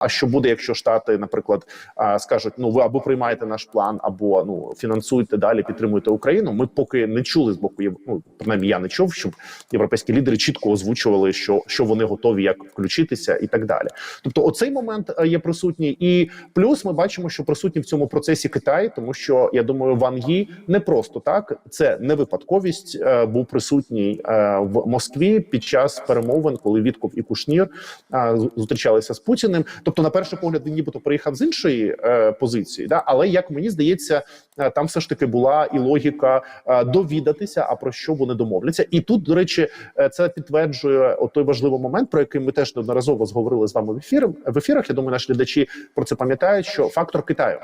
А що буде, якщо штати, наприклад, скажуть: ну ви або приймаєте наш план, або ну фінансуйте далі, підтримуйте Україну. Ми поки не чули з боку ну, принаймні я не чув, щоб європейські лідери чітко озвучували, що, що вони готові як включитися, і так далі. Тобто, оцей момент е, є присутній, і плюс ми бачимо, що присутній в цьому процесі Китай, тому що я думаю, Ван Ї не просто так, це не випадковість. е, Був присутній е, в Москві під час перемовин, коли Вітков і Кушнір зустрічалися з Путіним. Тобто, на перший погляд, він нібито приїхав з іншої е, позиції, да? Але як мені здається, там все ж таки була і логіка е, довідатися, а про що вони домовляться. І тут, до речі, е, це підтверджує той важливий момент, про який ми теж неодноразово зговорили з вами в ефір в ефірах. Я думаю, наші глядачі про це пам'ятають. Що фактор Китаю.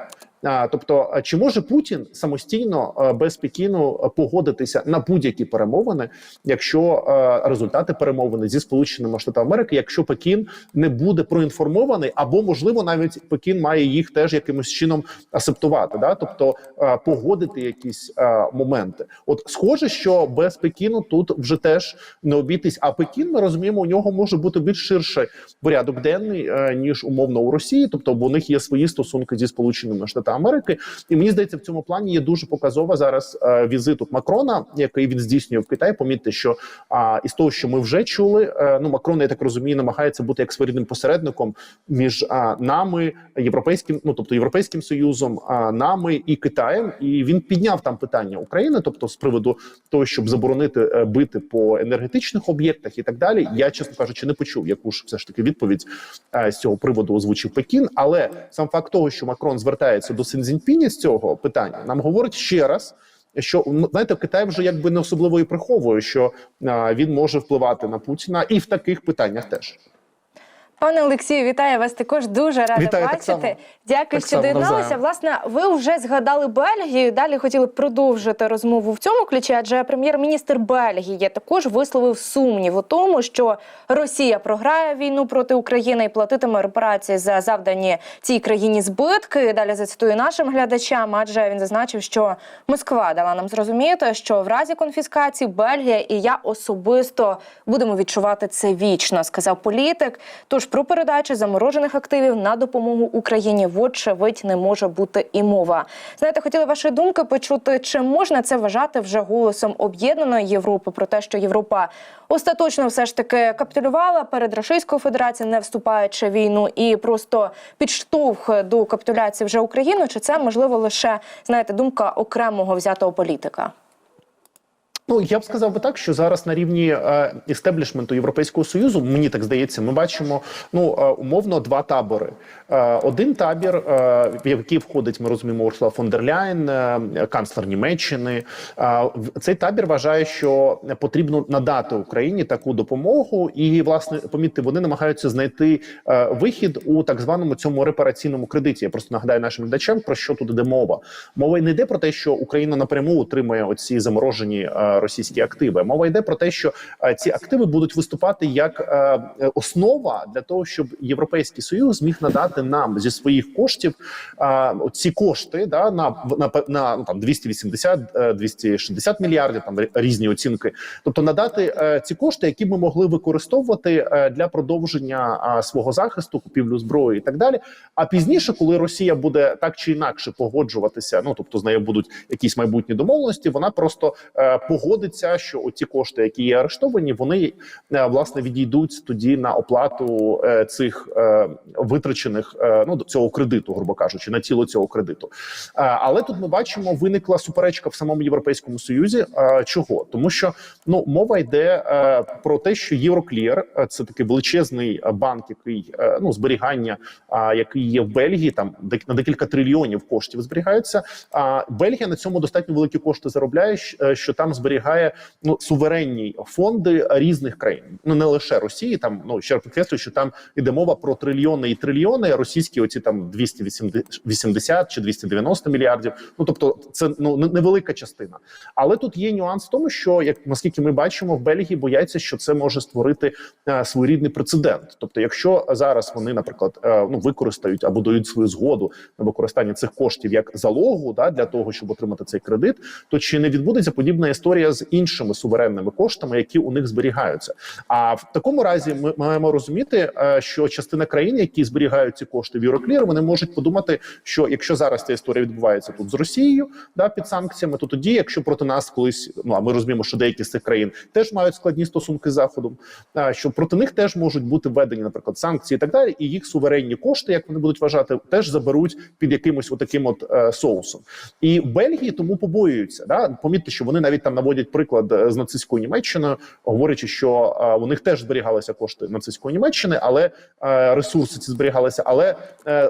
Тобто, чи може Путін самостійно е, без Пекіну е, погодитися на будь-які перемовини, якщо е, результати перемовини зі сполученими Штатами Америки, якщо Пекін не буде проінформований, або можливо навіть Пекін має їх теж якимось чином асептувати, да, тобто е, погодити якісь е, моменти. От схоже, що без Пекіну тут вже теж не обійтись. А Пекін ми розуміємо, у нього може бути більш ширший порядок денний е, ніж умовно у Росії, тобто бо у них є свої стосунки зі сполученими Штатами Америки, і мені здається, в цьому плані є дуже показова зараз е, візиту Макрона, який він здійснює в Китай. Помітьте, що а, із того, що ми вже чули, е, ну Макрон, я так розумію, намагається бути як своєрідним посередником між нами, європейським, ну тобто європейським союзом, нами і Китаєм. І він підняв там питання України, тобто з приводу того, щоб заборонити е, бити по енергетичних об'єктах і так далі. Я чесно кажучи, не почув, яку ж все ж таки відповідь е, з цього приводу озвучив Пекін. Але сам факт того, що Макрон звертається до Синзіньпіні з цього питання, нам говорить ще раз. Що ну, знаєте, Китай вже якби не особливо і приховує, що а, він може впливати на Путіна і в таких питаннях теж. Пане Олексію, вітаю вас також дуже рада Вітаю, так бачити. само. Дякую, Так що доєдналися. Власне, ви вже згадали Бельгію. Далі хотіли продовжити розмову в цьому ключі, адже прем'єр-міністр Бельгії також висловив сумнів у тому, що Росія програє війну проти України і платитиме репарації за завдані цій країні збитки. Далі зацитую нашим глядачам, адже він зазначив, що Москва дала нам зрозуміти, що в разі конфіскації Бельгія і я особисто будемо відчувати це вічно, сказав політик. Тож про передачу заморожених активів на допомогу Україні вочевидь не може бути і мова. Знаєте, хотіли ваші думки почути, чи можна це вважати вже голосом об'єднаної Європи про те, що Європа остаточно все ж таки капітулювала перед Російською Федерацією, не вступаючи в війну, і просто підштовх до капітуляції вже України? Чи це можливо лише знаєте думка окремого взятого політика? Ну я б сказав би так, що зараз на рівні е, істеблішменту Європейського союзу, мені так здається, ми бачимо ну е, умовно два табори. Е, один табір, е, в який входить, ми розуміємо, Урсула фон дер Ляйн, е, канцлер Німеччини. Е, цей табір вважає, що потрібно надати Україні таку допомогу, і власне помітьте, вони намагаються знайти е, вихід у так званому цьому репараційному кредиті. Я просто нагадаю нашим глядачам про що тут іде мова. Мова не йде про те, що Україна напряму отримує оці заморожені е, російські активи. Мова йде про те, що е, ці активи будуть виступати як е, е, основа для того, щоб європейський союз зміг надати нам зі своїх коштів ці кошти да на на, на ну, там 280, е, 260 мільярдів, там різні оцінки. Тобто надати ці кошти, які ми могли використовувати для продовження свого захисту, купівлю зброї і так далі. А пізніше, коли Росія буде так чи інакше погоджуватися, ну тобто з нею будуть якісь майбутні домовленості, вона просто е, погодиться, що оці кошти, які є арештовані, вони е, власне відійдуть тоді на оплату е, цих е, витрачених ну цього кредиту, грубо кажучи, на тіло цього кредиту. Але тут ми бачимо, виникла суперечка в самому європейському союзі. Чого тому, що ну мова йде про те, що Євроклір це такий величезний банк, який ну зберігання, який є в Бельгії, там на декілька трильйонів коштів зберігаються. А Бельгія на цьому достатньо великі кошти заробляє, що там зберігає ну суверенні фонди різних країн, ну не лише Росії. Там ну ще підкреслюю, що там іде мова про трильйони і трильйони. Російські оці там 280 чи 290 мільярдів. Ну тобто, це ну не- невелика частина. Але тут є нюанс в тому, що як наскільки ми бачимо, в Бельгії бояться, що це може створити е, своєрідний прецедент. Тобто, якщо зараз вони, наприклад, е, ну використають або дають свою згоду на використання цих коштів як залогу, да для того, щоб отримати цей кредит, то чи не відбудеться подібна історія з іншими суверенними коштами, які у них зберігаються. А в такому разі ми маємо розуміти, е, що частина країн, які зберігають ці кошти в Юроклір, вони можуть подумати, що якщо зараз ця історія відбувається тут з Росією, да під санкціями, то тоді, якщо проти нас колись ну а ми розуміємо, що деякі з цих країн теж мають складні стосунки з заходом, а, що проти них теж можуть бути введені, наприклад, санкції і так далі, і їх суверенні кошти, як вони будуть вважати, теж заберуть під якимось отаким от е, соусом. І в Бельгії тому побоюються. Да? Помітьте, що вони навіть там наводять приклад е, з нацистською Німеччиною, говорячи, що е, у них теж зберігалися кошти нацистської Німеччини, але е, ресурси ці зберігалися, але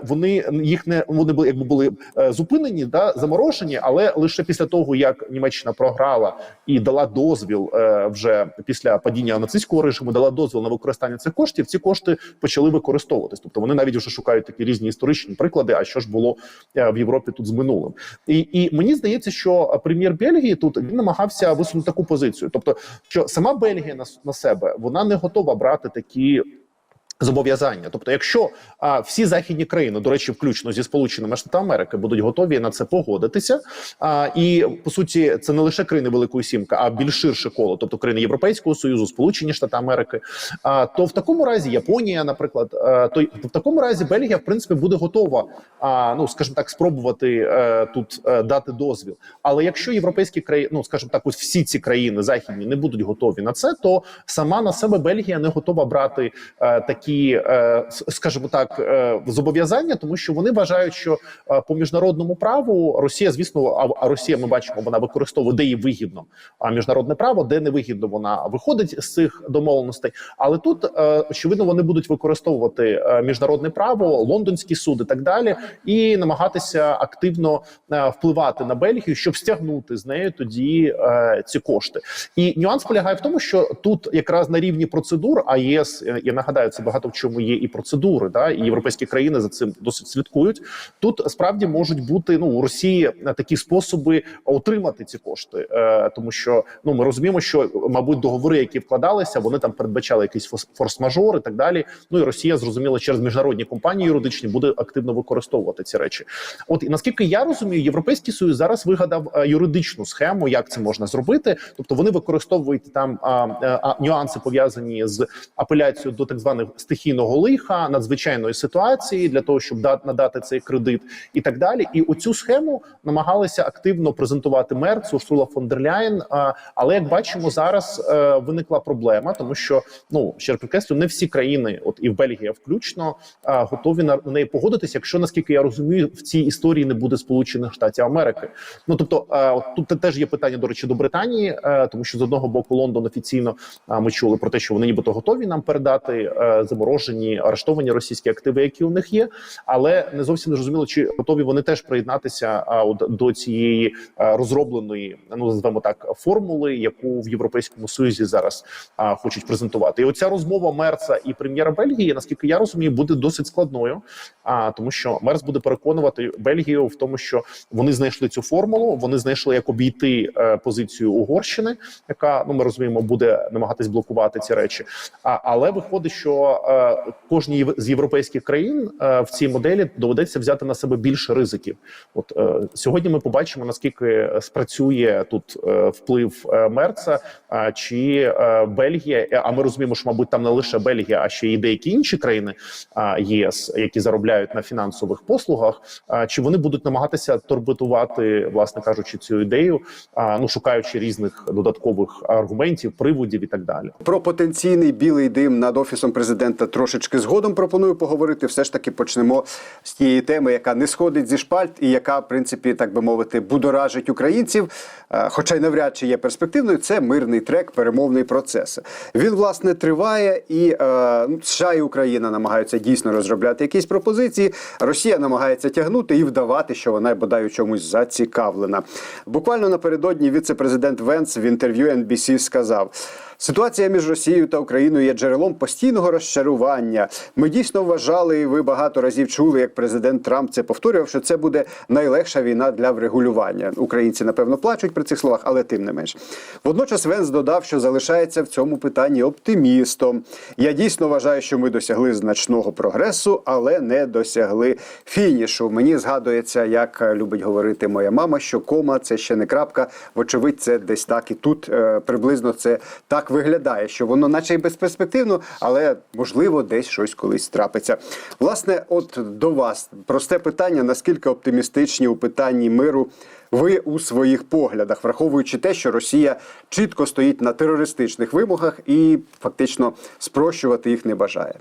вони їх не вони були якби були зупинені, да заморожені, але лише після того як Німеччина програла і дала дозвіл вже після падіння нацистського режиму, дала дозвіл на використання цих коштів. Ці кошти почали використовуватись. Тобто вони навіть вже шукають такі різні історичні приклади. А що ж було в Європі тут з минулим? І, і мені здається, що прем'єр Бельгії тут він намагався висунути таку позицію, тобто, що сама Бельгія на, на себе вона не готова брати такі. Зобов'язання, тобто, якщо а, всі західні країни, до речі, включно зі сполученими Штатами Америки, будуть готові на це погодитися, а, і по суті, це не лише країни Великої Сімки, а більш ширше коло, тобто країни Європейського союзу, Сполучені Штати Америки. А, то в такому разі Японія, наприклад, а, то в такому разі Бельгія, в принципі, буде готова, а, ну скажімо так, спробувати е, тут е, дати дозвіл. Але якщо європейські країни, ну скажімо так, ось всі ці країни західні не будуть готові на це, то сама на себе Бельгія не готова брати е, такі, е, с- скажімо так, е, зобов'язання, тому що вони вважають, що е, по міжнародному праву Росія, звісно, а, Росія, ми бачимо, вона використовує де їй вигідно, а міжнародне право, де не вигідно, вона виходить з цих домовленостей. Але тут е, очевидно вони будуть використовувати е, міжнародне право, лондонський суд і так далі, і намагатися активно е, впливати на Бельгію, щоб стягнути з нею тоді е, ці кошти. І нюанс полягає в тому, що тут якраз на рівні процедур, а ЄС е, я нагадаю, це багато в чому є і процедури, да і європейські країни за цим досить слідкують. Тут справді можуть бути ну у Росії е, такі способи отримати ці кошти, е, тому що ну ми розуміємо, що мабуть договори, які вкладалися, вони там передбачали якийсь форс-мажор і так далі. Ну і Росія зрозуміло через міжнародні компанії юридичні буде активно використовувати ці речі. От і наскільки я розумію, європейський союз зараз вигадав е, юридичну схему, як це можна зробити. Тобто вони використовують там а, а, а, нюанси пов'язані з апеляцією до так званих стихійного лиха, надзвичайної ситуації для того, щоб дати надати цей кредит і так далі. І оцю схему намагалися активно презентувати Мерц Урсула фон дер Ляєн. А, але як бачимо, зараз е, виникла проблема, тому що ну ще раз не всі країни, от і в Бельгія включно, готові на, неї погодитися. Якщо наскільки я розумію, в цій історії не буде Сполучених Штатів Америки. Ну тобто, тут теж є питання до речі до Британії, е, тому що з одного боку Лондон офіційно ми чули про те, що вони нібито готові нам передати е, заморожені арештовані російські активи, які у них є, але не зовсім не зрозуміло, чи готові вони теж приєднатися а, от, до цієї е, розробленої, ну називаємо так, формули, яку в Європейському Союзі зараз а, хочуть презентувати. І оця розмова Мерца і прем'єра Бельгії, наскільки я розумію, буде досить складною. А тому, що Мерц буде переконувати Бельгію в тому, що вони знайшли цю формулу, вони знайшли, як обійти е, позицію Угорщини, яка ну ми розуміємо, буде намагатись блокувати ці речі. А але виходить, що кожній з європейських країн е, в цій моделі доведеться взяти на себе більше ризиків. От е, сьогодні ми побачимо наскільки спрацює тут е, вплив е, Мерца, чи е, Бельгія. А ми розуміємо, що мабуть там не лише Бельгія, а ще й деякі інші країни ЄС, які заробляють на фінансових послугах. Чи вони будуть намагатися торбитувати, власне кажучи, цю ідею, ну шукаючи різних додаткових аргументів, приводів і так далі. Про потенційний білий дим над офісом президента трошечки згодом пропоную поговорити. Все ж таки почнемо з тієї теми, яка не сходить зі шпальт, і яка, в принципі, так би мовити, будоражить українців. Е, Хоча й навряд чи є перспективною. Це мирний трек, перемовний процес. Він власне триває, і е, ну, США і Україна намагаються дійсно розробляти якісь пропозиції. Росія намагається тягнути і вдавати, що вона бодай у чомусь зацікавлена. Буквально напередодні віце-президент Венс в інтерв'ю NBC сказав. Ситуація між Росією та Україною є джерелом постійного розчарування розмінерування. Ми дійсно вважали, і ви багато разів чули, як президент Трамп це повторював, що це буде найлегша війна для врегулювання. Українці напевно плачуть при цих словах, але тим не менш. Водночас Венс додав, що залишається в цьому питанні оптимістом. Я дійсно вважаю, що ми досягли значного прогресу, але не досягли фінішу. Мені згадується, як любить говорити моя мама, що кома це ще не крапка. Вочевидь, це десь так і тут е, приблизно це так виглядає, що воно, наче й безперспективно, але можливо десь щось колись трапиться. Власне, от до вас просте питання: наскільки оптимістичні у питанні миру ви у своїх поглядах, враховуючи те, що Росія чітко стоїть на терористичних вимогах і фактично спрощувати їх не бажає.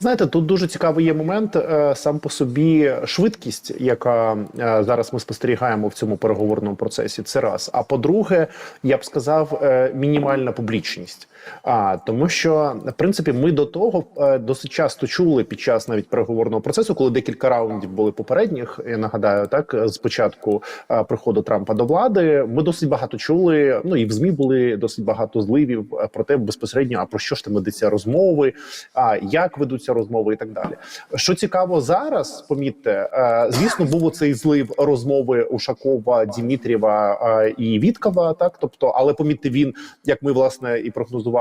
Знаєте, тут дуже цікавий є момент е, сам по собі швидкість, яка е, зараз ми спостерігаємо в цьому переговорному процесі. Це раз. А по-друге, я б сказав, е, мінімальна публічність. А тому, що в принципі ми до того е, досить часто чули під час навіть переговорного процесу, коли декілька раундів були попередніх. Я нагадаю, так з початку е, приходу Трампа до влади. Ми досить багато чули. Ну і в змі були досить багато зливів е, про те, безпосередньо, а про що ж там ведуться розмови, а як ведуться розмови, і так далі. Що цікаво зараз, помітьте, звісно, був оцей злив розмови Ушакова, Дімітрєва е, і Віткова. Так, тобто, але помітьте, він як ми власне і прогнозували.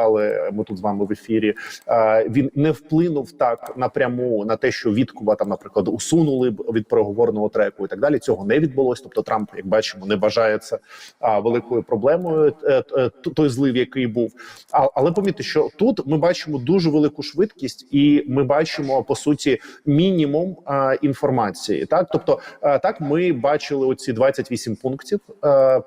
Ми тут з вами в ефірі. е, Він не вплинув так напряму на те, що Віткова там, наприклад, усунули б від переговорного треку і так далі. Цього не відбулось. Тобто, Трамп, як бачимо, не це великою проблемою. е, е, той злив, який був. Але помітьте, що тут ми бачимо дуже велику швидкість, і ми бачимо по суті мінімум інформації. Так, тобто, так ми бачили оці 28 пунктів.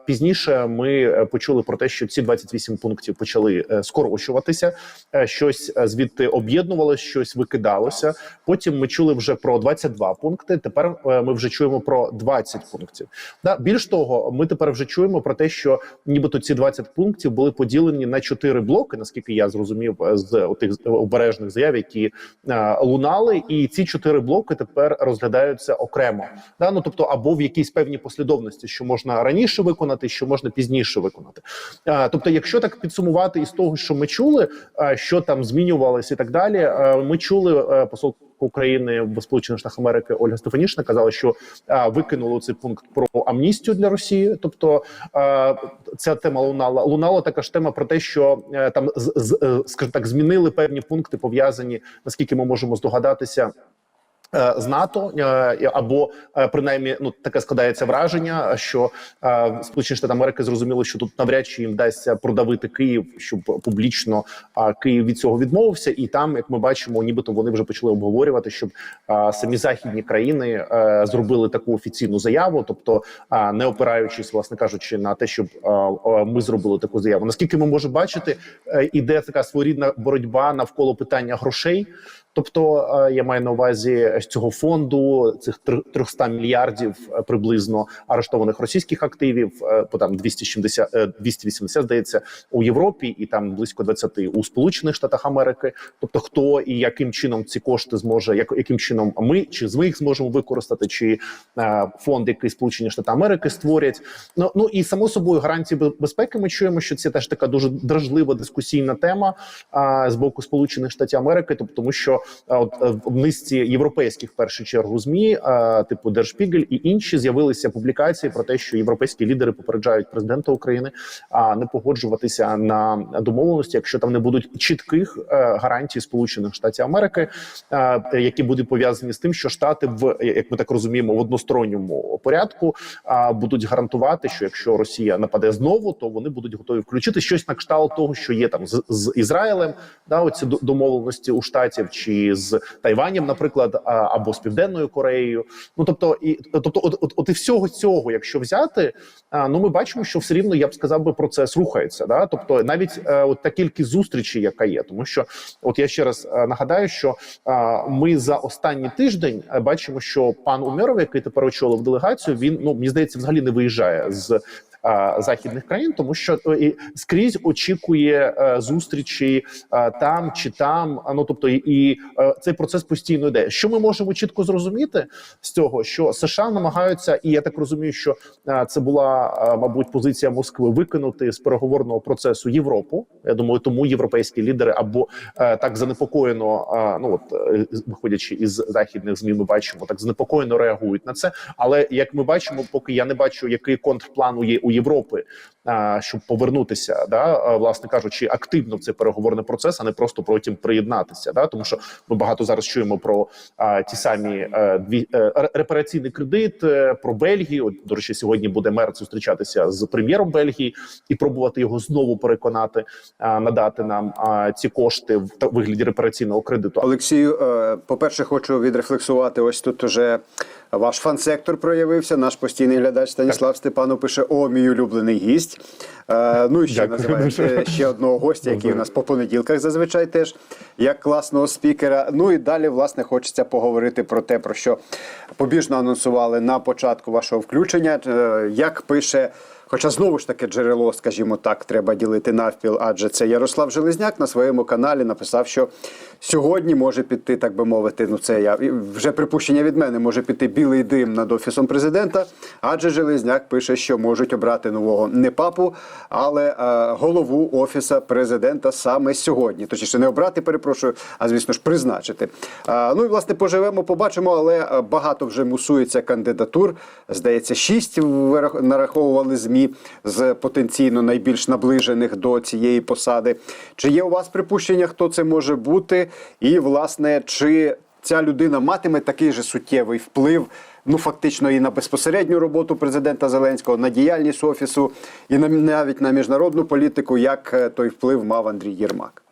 Пізніше ми почули про те, що ці 28 пунктів почали е, скорочуватися. е, Щось е, звідти об'єднувалося, щось викидалося. Потім ми чули вже про 22 пункти. Тепер е, ми вже чуємо про 20 пунктів. Да, більш того, ми тепер вже чуємо про те, що нібито ці 20 пунктів були поділені на 4 блоки, наскільки я зрозумів з тих обережних заяв, які лунали, і ці 4 блоки тепер розглядаються окремо. Да, ну тобто, або в якійсь певній послідовності, що можна раніше виконати, що можна пізніше виконати. Тобто, якщо так підсумувати із того, що ми чули, е, що там змінювалось і так далі, е, ми чули е, посол. України в Сполучених Штатах Америки Ольга Стефанішна казала, що викинули цей пункт про амністію для Росії. Тобто ця тема лунала. Лунала така ж тема про те, що там з, скажімо так змінили певні пункти, пов'язані наскільки ми можемо здогадатися. Е, З НАТО е, або е, принаймні ну таке складається враження, що Сполучені Штати Америки зрозуміли, що тут навряд чи їм вдасться продавити Київ, щоб публічно Київ від цього відмовився, і там, як ми бачимо, нібито вони вже почали обговорювати, щоб самі західні країни зробили таку офіційну заяву, тобто не опираючись, власне кажучи, на те, щоб ми зробили таку заяву. Наскільки ми можемо бачити, іде така своєрідна боротьба навколо питання грошей. Тобто е, я маю на увазі цього фонду, цих три- 300 мільярдів е, приблизно арештованих російських активів, е, по там 270, е, 280, здається, у Європі, і там близько 20 у Сполучених Штатах Америки. Тобто, хто і яким чином ці кошти зможе, як яким чином ми чи ми їх зможемо використати, чи фонд, який Сполучені Штати Америки створять. Ну ну і само собою гарантії безпеки. Ми чуємо, що це теж така дуже дражлива дискусійна тема а, з боку Сполучених Штатів Америки, тобто тому, що от е, в низці європейських в першу чергу змі, типу Держпігель і інші з'явилися публікації про те, що європейські лідери попереджають президента України а не погоджуватися на домовленості, якщо там не будуть чітких е, гарантій Сполучених Штатів Америки, які будуть пов'язані з тим, що штати в як ми так розуміємо, в односторонньому порядку будуть гарантувати, що якщо Росія нападе знову, то вони будуть готові включити щось на кшталт того, що є там з, з Ізраїлем, да, оці домовленості у штатів чи з Тайванем, наприклад, або з Південною Кореєю. Ну тобто, і тобто, от, от, от і всього цього, якщо взяти, ну ми бачимо, що все рівно я б сказав би процес рухається. Да? Тобто, навіть е, от та кількість зустрічей, яка є, тому що от я ще раз е, нагадаю, що ми за останній тиждень е, бачимо, що пан Умеров, який тепер очолив делегацію, він ну мені здається, взагалі не виїжджає з західних країн, тому що е, і скрізь очікує е, зустрічі е, там чи там. Ну тобто, і, е, цей процес постійно йде. Що ми можемо чітко зрозуміти з цього, що США намагаються, і я так розумію, що е, це була е, мабуть позиція Москви викинути з переговорного процесу Європу. Я думаю, тому європейські лідери або е, так занепокоєно, е, ну от е, виходячи із західних змі, ми бачимо так занепокоєно реагують на це. Але як ми бачимо, поки я не бачу, який контрплан у є у Європи, щоб повернутися, да власне кажучи, активно в цей переговорний процес, а не просто потім приєднатися. Да, тому що ми багато зараз чуємо про е, ті самі е, дві е, репараційний кредит, е, про Бельгію. От, до речі, сьогодні буде мер зустрічатися з прем'єром Бельгії і пробувати його знову переконати е, надати нам е, ці кошти в та- вигляді репараційного кредиту. Олексію, е, по-перше, хочу відрефлексувати. Ось тут уже ваш фан-сектор проявився. Наш постійний глядач Станіслав Степанов пише: О, мій улюблений гість. Е, Ну і ще називаєте ще одного гостя, який у нас по понеділках зазвичай теж як класного спікера. Ну і далі, власне, хочеться поговорити про те, про що побіжно анонсували на початку вашого включення. Е, Як пише. Хоча знову ж таки джерело, скажімо так, треба ділити навпіл, адже це Ярослав Железняк на своєму каналі написав, що сьогодні може піти, так би мовити, ну це я вже припущення від мене, може піти білий дим над офісом президента. Адже Железняк пише, що можуть обрати нового не папу, але е, голову офіса президента саме сьогодні. Точніше, не обрати, перепрошую, а звісно ж призначити. Е, ну і власне поживемо, побачимо, але е, багато вже мусується кандидатур. Здається, шість нараховували змі з потенційно найбільш наближених до цієї посади. Чи є у вас припущення, хто це може бути? І власне, чи ця людина матиме такий же суттєвий вплив? Ну, фактично, і на безпосередню роботу президента Зеленського, на діяльність офісу, і на навіть на міжнародну політику, як е, той вплив мав Андрій Єрмак.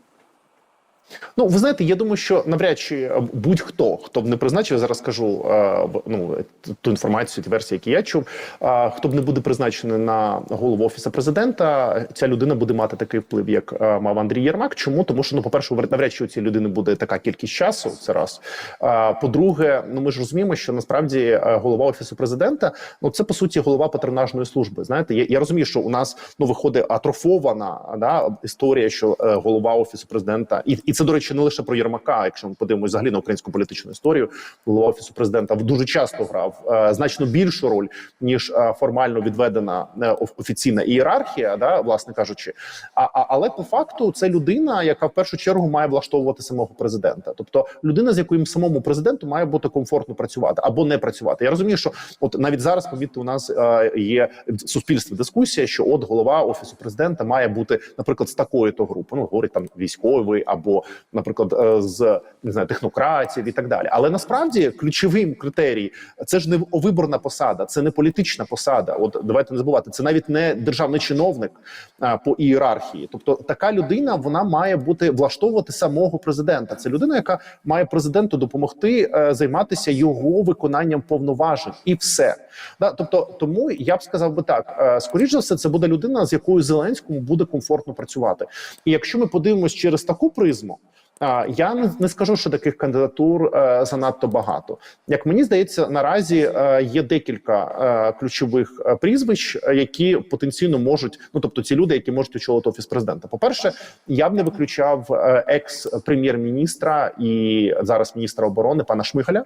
Ну, ви знаєте, я думаю, що навряд чи е, будь-хто, хто б не призначив, зараз скажу е, ну, ту інформацію, ті версії, які я чув. е, Хто б не буде призначений на голову офісу президента, ця людина буде мати такий вплив, як е, мав Андрій Єрмак. Чому? Тому що ну, по-перше, навряд чи у цієї людини буде така кількість часу. Це раз. Е, По-друге, ну ми ж розуміємо, що насправді е, голова офісу президента, ну це по суті голова патронажної служби. Знаєте, я, я розумію, що у нас ну виходить атрофована да історія, що е, голова офісу президента, і, і це до речі, не лише про Єрмака. Якщо ми подивимося взагалі на українську політичну історію, голова офісу президента дуже часто грав е, значно більшу роль ніж е, формально відведена е, офіційна ієрархія, да, власне кажучи. А, а але по факту це людина, яка в першу чергу має влаштовувати самого президента, тобто людина, з якою самому президенту має бути комфортно працювати або не працювати. Я розумію, що от навіть зараз помітьте, у нас є в суспільстві дискусія, що от голова офісу президента має бути, наприклад, з такої то групи. Ну говорить там військовий або, наприклад, е, з не знаю, технократів і так далі. Але насправді ключовим критерій це ж не виборна посада, це не політична посада. От давайте не забувати, це навіть не державний чиновник по ієрархії. Тобто така людина вона має бути влаштовувати самого президента. Це людина, яка має президенту допомогти е, займатися його виконанням повноважень, і все. Да, тобто, тому я б сказав би так: е, скоріш за все, це буде людина, з якою Зеленському буде комфортно працювати. І якщо ми подивимось через таку призму. Я не, скажу, що таких кандидатур е, занадто багато. Як мені здається, наразі е, є декілька е, ключових прізвищ, які потенційно можуть, ну тобто ці люди, які можуть очолити офіс президента. По перше, я б не виключав екс-прем'єр-міністра і зараз міністра оборони пана Шмигаля.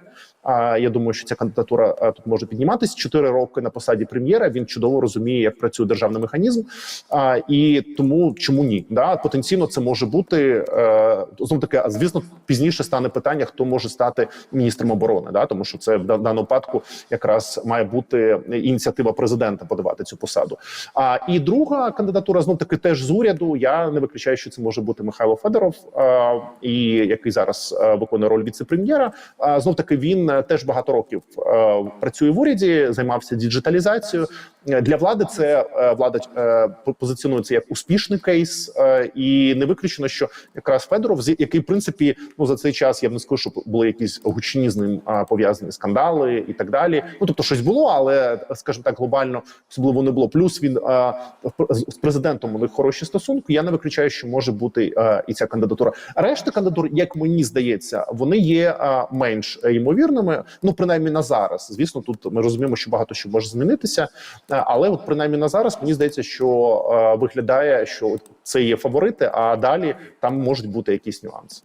Я думаю, що ця кандидатура тут може підніматись. Чотири роки на посаді прем'єра. Він чудово розуміє, як працює державний механізм. І тому чому ні? Да, потенційно це може бути е, таки. А звісно, пізніше стане питання, хто може стати міністром оборони. Да, тому що це в даному випадку якраз має бути ініціатива президента подавати цю посаду. А і друга кандидатура знов таки теж з уряду. Я не виключаю, що це може бути Михайло Федоров, е, і який зараз виконує роль віце-прем'єра. А знов таки він е, теж багато років е, працює в уряді, займався діджиталізацією. Для влади це е, влада позиціонується як успішний кейс, і не виключено, що якраз Федоров, з- який в принципі ну за цей час я б не скажу, що були якісь гучні з ним пов'язані скандали і так далі. Ну тобто щось було, але скажімо так, глобально особливо не було. Плюс він а, з президентом у них хороші стосунки. Я не виключаю, що може бути а, і ця кандидатура. Решта кандидатур, як мені здається, вони є а, менш ймовірними. Ну принаймні на зараз. Звісно, тут ми розуміємо, що багато що може змінитися, але от принаймні на зараз мені здається, що а, виглядає, що от це є фаворити, а далі там можуть бути якісь нюанси.